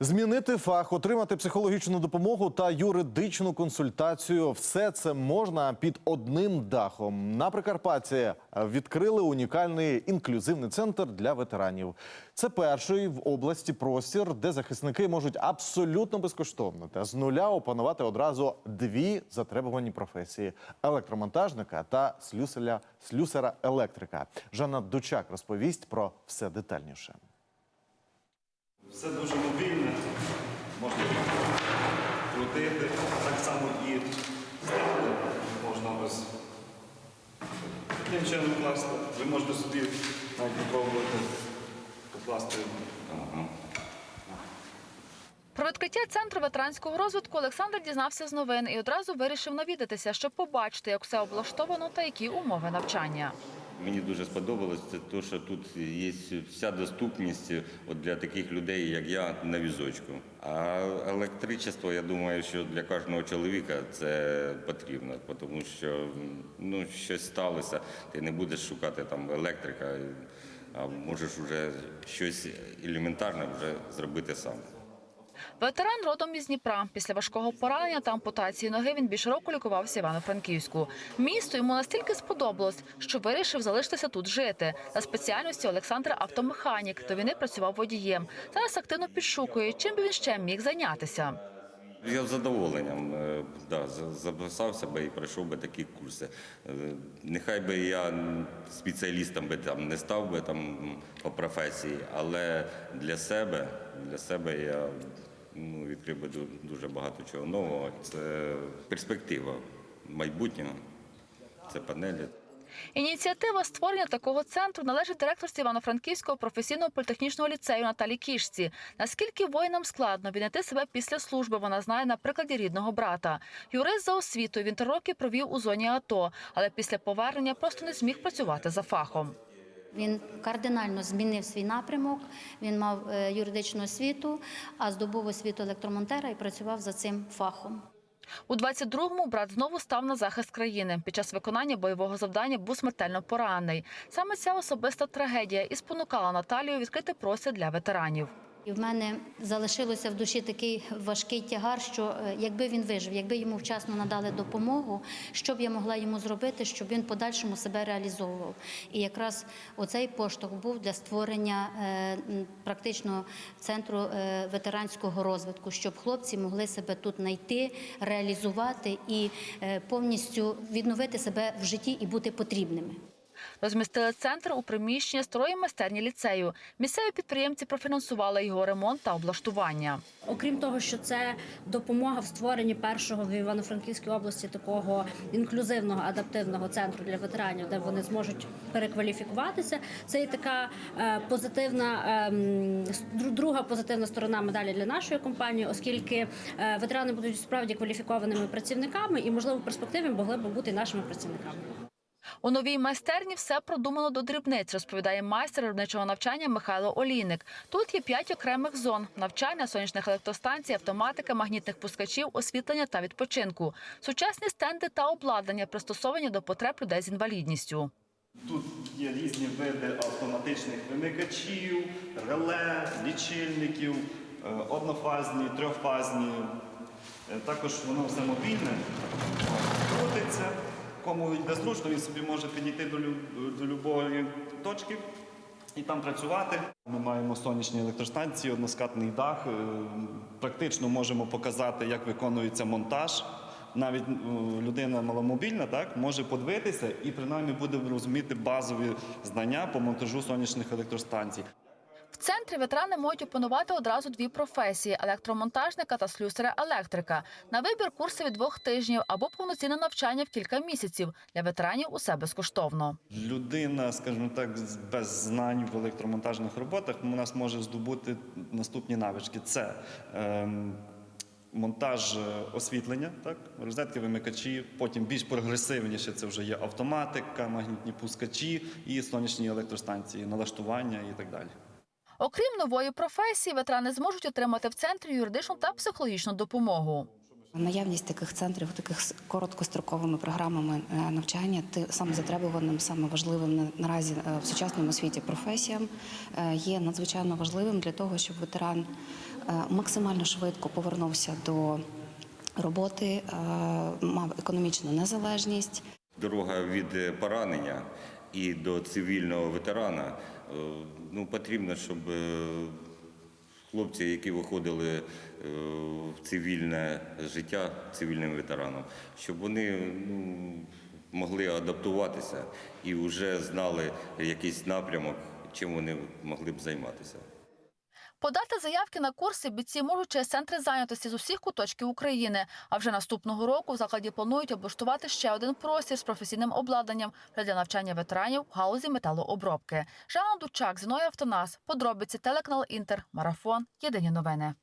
Змінити фах, отримати психологічну допомогу та юридичну консультацію все це можна під одним дахом. На Прикарпатті відкрили унікальний інклюзивний центр для ветеранів. Це перший в області простір, де захисники можуть абсолютно безкоштовно та з нуля опанувати одразу дві затребувані професії: електромонтажника та слюсаря, слюсара електрика. Жанна Дучак розповість про все детальніше. Все дуже мобільне, можна крутити, так само і ставити можна ось таким чином класти. Ви можете собі навіть попробувати покласти. Про відкриття центру ветеранського розвитку Олександр дізнався з новин і одразу вирішив навідатися, щоб побачити, як все облаштовано та які умови навчання. Мені дуже сподобалось це те, що тут є вся доступність от для таких людей, як я, на візочку. А електричество, я думаю, що для кожного чоловіка це потрібно, тому що ну, щось сталося, ти не будеш шукати там електрика, а можеш вже щось елементарне вже зробити сам. Ветеран родом із Дніпра. Після важкого поранення та ампутації ноги він більше року лікувався Івано-Франківську. Місто йому настільки сподобалось, що вирішив залишитися тут жити. За спеціальністю Олександр автомеханік. До війни працював водієм. Зараз активно підшукує, чим би він ще міг зайнятися. Я з задоволенням е, да, записався би і пройшов би такі курси. Е, Нехай би я спеціалістом би там не став би там по професії, але для себе, для себе я ну, відкрив би дуже багато чого нового. Це перспектива майбутнього, це панелі. Ініціатива створення такого центру належить директорці Івано-Франківського професійного політехнічного ліцею Наталі Кішці. Наскільки воїнам складно віднайти себе після служби, вона знає на прикладі рідного брата. Юрист за освітою він три роки провів у зоні АТО, але після повернення просто не зміг працювати за фахом. Він кардинально змінив свій напрямок. Він мав е, юридичну освіту, а здобув освіту електромонтера і працював за цим фахом. У 22-му брат знову став на захист країни. Під час виконання бойового завдання був смертельно поранений. Саме ця особиста трагедія і спонукала Наталію відкрити простір для ветеранів. І в мене залишилося в душі такий важкий тягар, що е, якби він вижив, якби йому вчасно надали допомогу, що б я могла йому зробити, щоб він подальшому себе реалізовував. І якраз оцей поштовх був для створення е, практично центру е, ветеранського розвитку, щоб хлопці могли себе тут знайти, реалізувати і повністю відновити себе в житті і бути потрібними. Розмістили центр у приміщенні старої майстерні ліцею. Місцеві підприємці профінансували його ремонт та облаштування. Окрім того, що це допомога в створенні першого в Івано-Франківській області такого інклюзивного адаптивного центру для ветеранів, де вони зможуть перекваліфікуватися. Це і така е, позитивна ем, друга позитивна сторона медалі для нашої компанії, оскільки е, ветерани будуть справді кваліфікованими працівниками і, можливо, в перспективі могли б бути нашими працівниками. У новій майстерні все продумано до дрібниць, розповідає майстер виробничого навчання Михайло Олійник. Тут є п'ять окремих зон: навчання, сонячних електростанцій, автоматика, магнітних пускачів, освітлення та відпочинку. Сучасні стенди та обладнання пристосовані до потреб людей з інвалідністю. Тут є різні види автоматичних вимикачів, реле, лічильників, е, однофазні, трьохфазні. Е, Також воно все мобільне, крутиться. Кому йде він собі може підійти до, до любої точки і там працювати. Ми маємо сонячні електростанції, односкатний дах. Е, Практично можемо показати, як виконується монтаж. Навіть е, людина маломобільна так, може подивитися і принаймні буде розуміти базові знання по монтажу сонячних електростанцій. В центрі ветерани можуть опанувати одразу дві професії: електромонтажника та слюсаря-електрика. На вибір курси від двох тижнів або повноцінне навчання в кілька місяців. Для ветеранів усе безкоштовно. Людина, скажімо так, без знань в електромонтажних роботах у нас може здобути наступні навички: це ем, монтаж е, освітлення, так, розетки, вимикачі, потім більш прогресивніше це вже є автоматика, магнітні пускачі і сонячні електростанції, налаштування і так далі. Окрім нової професії, ветерани зможуть отримати в центрі юридичну та психологічну допомогу. Наявність таких центрів, таких з короткостроковими програмами е, навчання, ти- саме затребуваним, саме важливим на- наразі е, в сучасному світі професіям е, є надзвичайно важливим для того, щоб ветеран максимально швидко повернувся до роботи, мав економічну незалежність. Дорога від поранення і до цивільного ветерана. Е, Ну, потрібно, щоб е, хлопці, які виходили е, в цивільне життя цивільним ветераном, щоб вони ну, могли адаптуватися і вже знали якийсь напрямок, чим вони могли б займатися. Подати заявки на курси бійці можуть через центри зайнятості з усіх куточків України. А вже наступного року в закладі планують облаштувати ще один простір з професійним обладнанням для навчання ветеранів в галузі металообробки. Жанна Дучак, Зіноя Автонас, подробиці телеканал Інтер, марафон. Єдині новини.